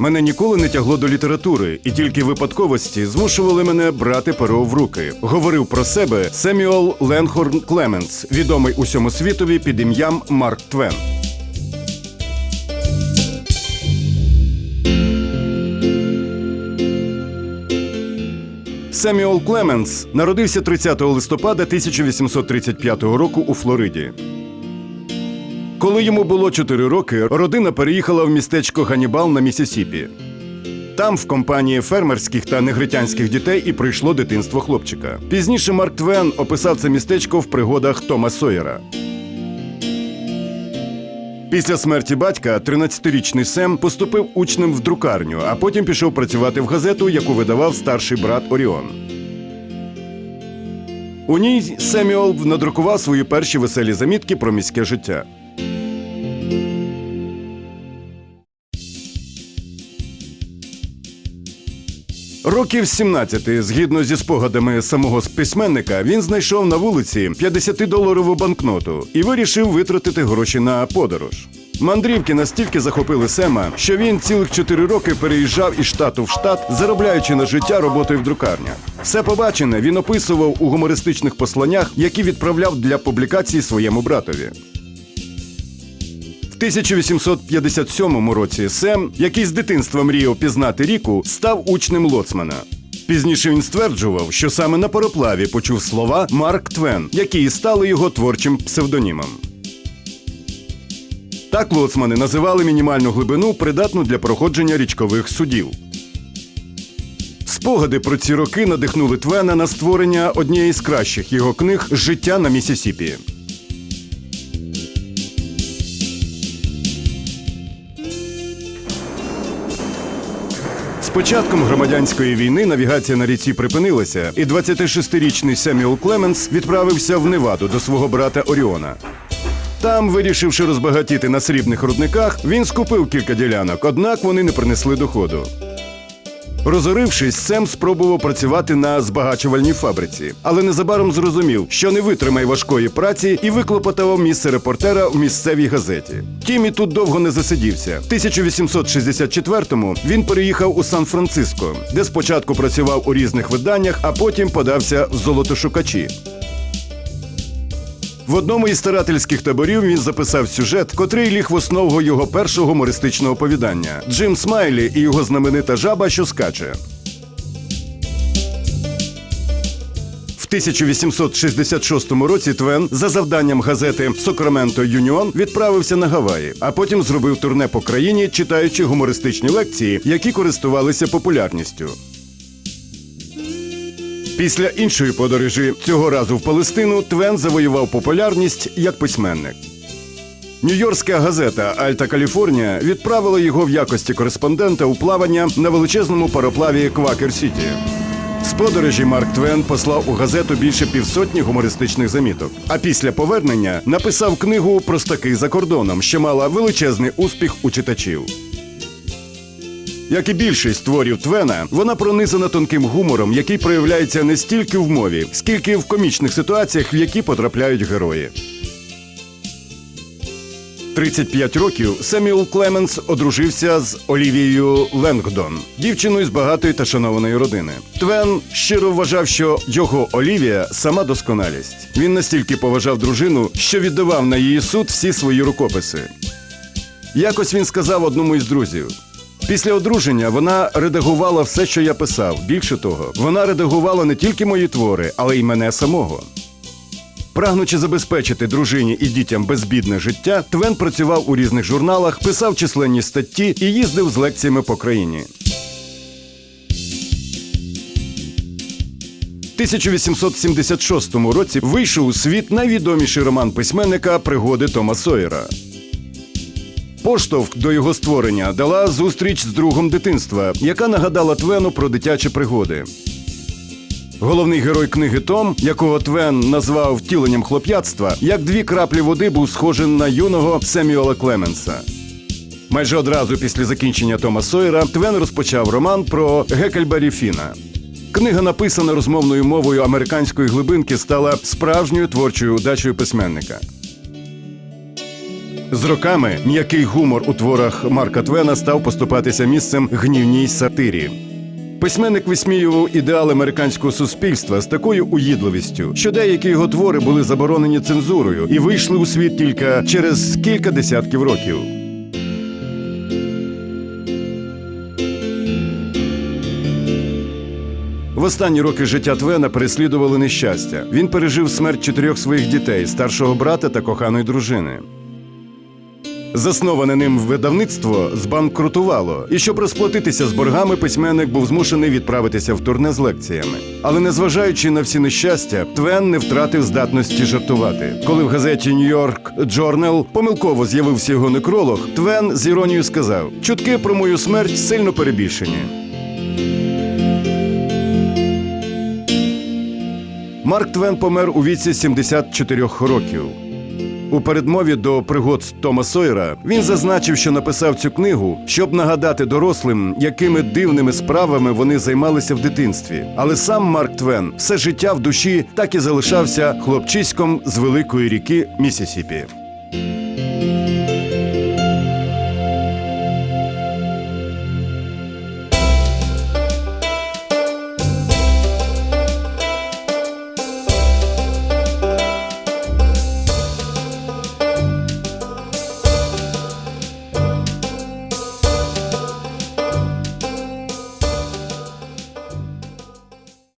Мене ніколи не тягло до літератури, і тільки випадковості змушували мене брати перо в руки. Говорив про себе Семюел Ленхорн Клеменс, відомий усьому світові під ім'ям Марк Твен. Семюел Клеменс народився 30 листопада 1835 року у Флориді. Коли йому було 4 роки, родина переїхала в містечко Ганібал на Місісіпі. Там, в компанії фермерських та негритянських дітей, і прийшло дитинство хлопчика. Пізніше Марк Твен описав це містечко в пригодах Тома Сойера. Після смерті батька 13-річний Сем поступив учнем в друкарню, а потім пішов працювати в газету, яку видавав старший брат Оріон. У ній Семюел надрукував свої перші веселі замітки про міське життя. Років 17, згідно зі спогадами самого письменника, він знайшов на вулиці 50-доларову банкноту і вирішив витратити гроші на подорож. Мандрівки настільки захопили Сема, що він цілих 4 роки переїжджав із штату в штат, заробляючи на життя роботою в друкарнях. Все побачене він описував у гумористичних посланнях, які відправляв для публікації своєму братові. В 1857 році Сем, який з дитинства мріяв пізнати ріку, став учнем лоцмана. Пізніше він стверджував, що саме на пароплаві почув слова Марк Твен, які і стали його творчим псевдонімом. Так лоцмани називали мінімальну глибину, придатну для проходження річкових судів. Спогади про ці роки надихнули Твена на створення однієї з кращих його книг Життя на Місісіпі. Початком громадянської війни навігація на ріці припинилася, і 26-річний Семюел Клеменс відправився в Неваду до свого брата Оріона. Там, вирішивши розбагатіти на срібних рудниках, він скупив кілька ділянок, однак вони не принесли доходу. Розорившись, Сем спробував працювати на збагачувальній фабриці, але незабаром зрозумів, що не витримає важкої праці і виклопотав місце репортера в місцевій газеті. Втім, і тут довго не засидівся. В 1864-му він переїхав у Сан-Франциско, де спочатку працював у різних виданнях, а потім подався в золотошукачі. В одному із старательських таборів він записав сюжет, котрий ліг в основу його першого гумористичного оповідання Джим Смайлі і його знаменита жаба, що скаче. В 1866 році Твен за завданням газети Сакраменто Юніон відправився на Гаваї, а потім зробив турне по країні, читаючи гумористичні лекції, які користувалися популярністю. Після іншої подорожі, цього разу в Палестину, Твен завоював популярність як письменник. Нью-Йоркська газета Альта Каліфорнія відправила його в якості кореспондента у плавання на величезному пароплаві Квакер Сіті. З подорожі Марк Твен послав у газету більше півсотні гумористичних заміток. А після повернення написав книгу Простаки за кордоном, що мала величезний успіх у читачів. Як і більшість творів Твена, вона пронизана тонким гумором, який проявляється не стільки в мові, скільки в комічних ситуаціях, в які потрапляють герої. 35 років Семюел Клеменс одружився з Олівією Ленгдон, дівчиною з багатої та шанованої родини. Твен щиро вважав, що його Олівія сама досконалість. Він настільки поважав дружину, що віддавав на її суд всі свої рукописи. Якось він сказав одному із друзів: Після одруження вона редагувала все, що я писав. Більше того, вона редагувала не тільки мої твори, але й мене самого. Прагнучи забезпечити дружині і дітям безбідне життя, Твен працював у різних журналах, писав численні статті і їздив з лекціями по країні. 1876 році вийшов у світ найвідоміший роман письменника Пригоди Тома Сойера. Поштовх до його створення дала зустріч з другом дитинства, яка нагадала Твену про дитячі пригоди. Головний герой книги Том, якого Твен назвав втіленням хлоп'ятства, як дві краплі води був схожий на юного Семюела Клеменса. Майже одразу після закінчення Тома Сойера Твен розпочав роман про Гекельбері Фіна. Книга, написана розмовною мовою американської глибинки, стала справжньою творчою удачею письменника. З роками м'який гумор у творах Марка Твена став поступатися місцем гнівній сатирі. Письменник висміював ідеал американського суспільства з такою уїдливістю, що деякі його твори були заборонені цензурою і вийшли у світ тільки через кілька десятків років. В останні роки життя Твена переслідували нещастя. Він пережив смерть чотирьох своїх дітей, старшого брата та коханої дружини. Засноване ним видавництво збанкрутувало, і щоб розплатитися з боргами, письменник був змушений відправитися в турне з лекціями. Але незважаючи на всі нещастя, Твен не втратив здатності жартувати. Коли в газеті Нью-Йорк Джорнел помилково з'явився його некролог, Твен з іронією сказав: чутки про мою смерть сильно перебільшені. Марк Твен помер у віці 74 років. У передмові до пригод Тома Сойера він зазначив, що написав цю книгу, щоб нагадати дорослим, якими дивними справами вони займалися в дитинстві. Але сам Марк Твен все життя в душі так і залишався хлопчиськом з великої ріки Місісіпі.